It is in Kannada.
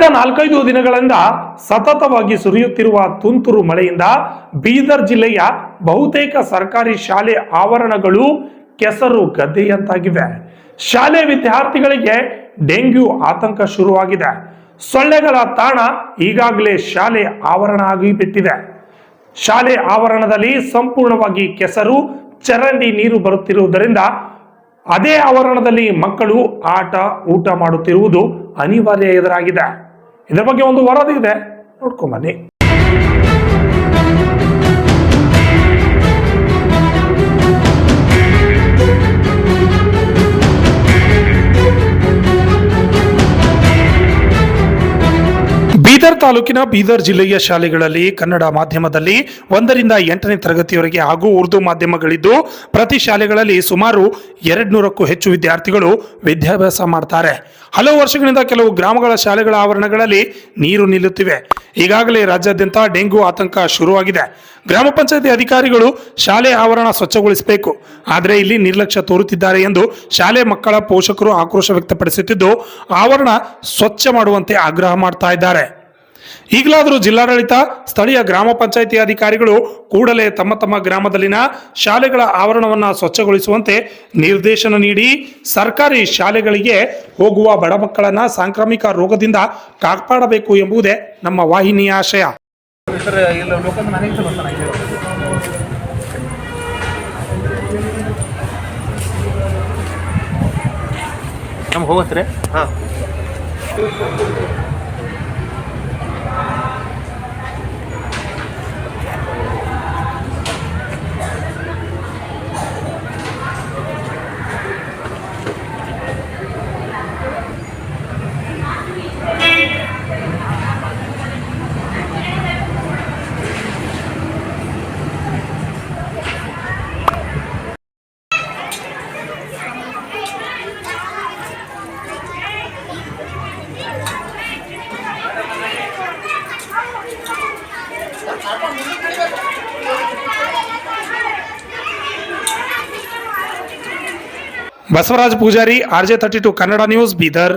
ಕಳೆದ ನಾಲ್ಕೈದು ದಿನಗಳಿಂದ ಸತತವಾಗಿ ಸುರಿಯುತ್ತಿರುವ ತುಂತುರು ಮಳೆಯಿಂದ ಬೀದರ್ ಜಿಲ್ಲೆಯ ಬಹುತೇಕ ಸರ್ಕಾರಿ ಶಾಲೆ ಆವರಣಗಳು ಕೆಸರು ಗದ್ದೆಯಂತಾಗಿವೆ. ಶಾಲೆ ವಿದ್ಯಾರ್ಥಿಗಳಿಗೆ ಡೆಂಗ್ಯೂ ಆತಂಕ ಶುರುವಾಗಿದೆ. ಸೊಳ್ಳೆಗಳ ತಾಣ ಈಗಾಗಲೇ ಶಾಲೆ ಆವರಣ ಆಗಿಬಿಟ್ಟಿದೆ. ಶಾಲೆ ಆವರಣದಲ್ಲಿ ಸಂಪೂರ್ಣವಾಗಿ ಕೆಸರು, ಚರಂಡಿ ನೀರು ಬರುತ್ತಿರುವುದರಿಂದ ಅದೇ ಆವರಣದಲ್ಲಿ ಮಕ್ಕಳು ಆಟ, ಊಟ ಮಾಡುತ್ತಿರುವುದು ಅನಿವಾರ್ಯ ಎದುರಾಗಿದೆ. ಇದರ ಬಗ್ಗೆ ಒಂದು ವರದಿ ಇದೆ ನೋಡ್ಕೊಂಬನ್ನಿ ಬೀದರ್ ತಾಲೂಕಿನ ಬೀದರ್ ಜಿಲ್ಲೆಯ ಶಾಲೆಗಳಲ್ಲಿ ಕನ್ನಡ ಮಾಧ್ಯಮದಲ್ಲಿ ಒಂದರಿಂದ ಎಂಟನೇ ತರಗತಿಯವರೆಗೆ ಹಾಗೂ ಉರ್ದು ಮಾಧ್ಯಮಗಳಿದ್ದು, ಪ್ರತಿ ಶಾಲೆಗಳಲ್ಲಿ ಸುಮಾರು ಎರಡ್ ನೂರಕ್ಕೂ ಹೆಚ್ಚು ವಿದ್ಯಾರ್ಥಿಗಳು ವಿದ್ಯಾಭ್ಯಾಸ ಮಾಡ್ತಾರೆ. ಹಲವು ವರ್ಷಗಳಿಂದ ಕೆಲವು ಗ್ರಾಮಗಳ ಶಾಲೆಗಳ ಆವರಣಗಳಲ್ಲಿ ನೀರು ನಿಲ್ಲುತ್ತಿವೆ. ಈಗಾಗಲೇ ರಾಜ್ಯಾದ್ಯಂತ ಡೆಂಗು ಆತಂಕ ಶುರುವಾಗಿದೆ. ಗ್ರಾಮ ಪಂಚಾಯತಿ ಅಧಿಕಾರಿಗಳು ಶಾಲೆ ಆವರಣ ಸ್ವಚ್ಛಗೊಳಿಸಬೇಕು. ಆದರೆ ಇಲ್ಲಿ ನಿರ್ಲಕ್ಷ್ಯ ತೋರುತ್ತಿದ್ದಾರೆ ಎಂದು ಶಾಲೆ ಮಕ್ಕಳ ಪೋಷಕರು ಆಕ್ರೋಶ ವ್ಯಕ್ತಪಡಿಸುತ್ತಿದ್ದು, ಆವರಣ ಸ್ವಚ್ಛ ಮಾಡುವಂತೆ ಆಗ್ರಹ ಮಾಡ್ತಾ ಇದ್ದಾರೆ. ಈಗಲಾದರೂ ಜಿಲ್ಲಾಡಳಿತ ಸ್ಥಳೀಯ ಗ್ರಾಮ ಪಂಚಾಯಿತಿ ಅಧಿಕಾರಿಗಳು ಕೂಡಲೇ ತಮ್ಮ ತಮ್ಮ ಗ್ರಾಮದಲ್ಲಿನ ಶಾಲೆಗಳ ಆವರಣವನ್ನು ಸ್ವಚ್ಛಗೊಳಿಸುವಂತೆ ನಿರ್ದೇಶನ ನೀಡಿ ಸರ್ಕಾರಿ ಶಾಲೆಗಳಿಗೆ ಹೋಗುವ ಬಡ ಮಕ್ಕಳನ್ನು ಸಾಂಕ್ರಾಮಿಕ ರೋಗದಿಂದ ಕಾಪಾಡಬೇಕು ಎಂಬುದೇ ನಮ್ಮ ವಾಹಿನಿಯ ಆಶಯ. ನಮ್ಗೆ ಹೋಗತ್ರಿ ಹಾಂ. Basavaraj Pujari R J thirty two Kannada news Bidar